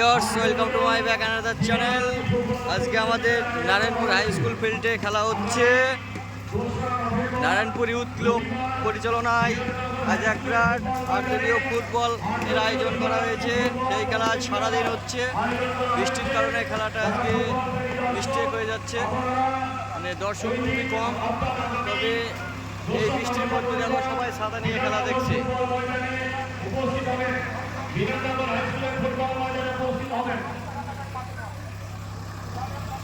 Viewers welcome to my back another channel আজকে আমাদের Narayanpur high school ফিল্ডে খেলা হচ্ছে। নারায়ণপুর ইউথ ক্লাব পরিচালনায় আজ এক রাত আর্টেলীয় ফুটবল এর আয়োজন করা হয়েছে। সেই খেলা আজ সারাদিন হচ্ছে। বৃষ্টির কারণে খেলাটা আজকে মিস্টেক হয়ে যাচ্ছে। মানে দর্শক খুবই কম। তবে এই বৃষ্টির মধ্যে দেখো সবাই সাদা নিয়ে খেলা দেখছে।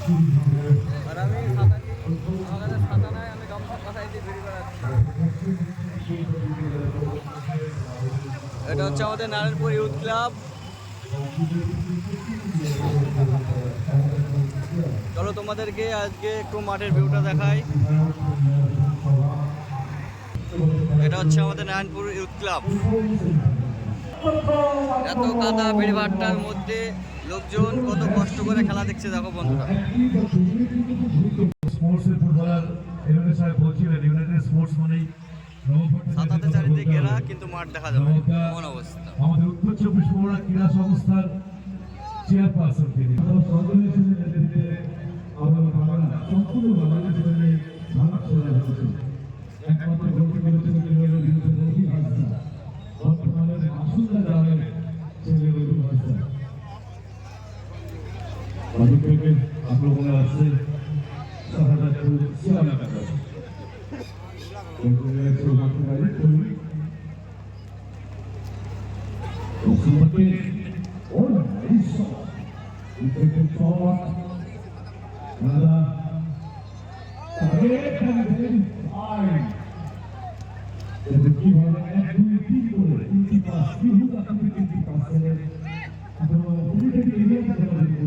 আমি নিয়ে আমার কাছে আমি গামছা মাথায় দিয়ে ঘুরে এটা হচ্ছে আমাদের নারায়ণপুর ইউথ ক্লাব চলো তোমাদেরকে আজকে একটু মাঠের ভিউটা দেখাই। এটা হচ্ছে আমাদের নারায়ণপুর ইউথ ক্লাব এত কাদা ভিড়ভাট্টার মধ্যে লোকজন কত কষ্ট করে খেলা দেখছে দেখো বন্ধুরা। স্পোর্টসের ফুটবলার এমএলএ সাহেব বলছিলেন ইউনাইটেড স্পোর্টস মানেই চারিদিকে ঘেরা কিন্তু মাঠ দেখা যাবে। এমন অবস্থা। আমাদের উত্তর চব্বিশ পরগনা ক্রীড়া সংস্থার চেয়ারপারসন তিনি। সকলে এসেছেন এদেরকে সম্পূর্ণ জন্য একমাত্র করেছেন বর্তমানে ছেলে 관객들께 앞으로 공연하실 사사자들 시원합니다. 공연에 들어가기가 일분 목숨밖에 오늘 있어 이때부터 나다 사회의 평생 아이 Jadi kita akan mengikuti, kita akan mengikuti pasal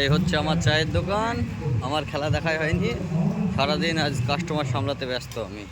এই হচ্ছে আমার চায়ের দোকান। আমার খেলা দেখাই হয়নি। সারাদিন আজ কাস্টমার সামলাতে ব্যস্ত আমি।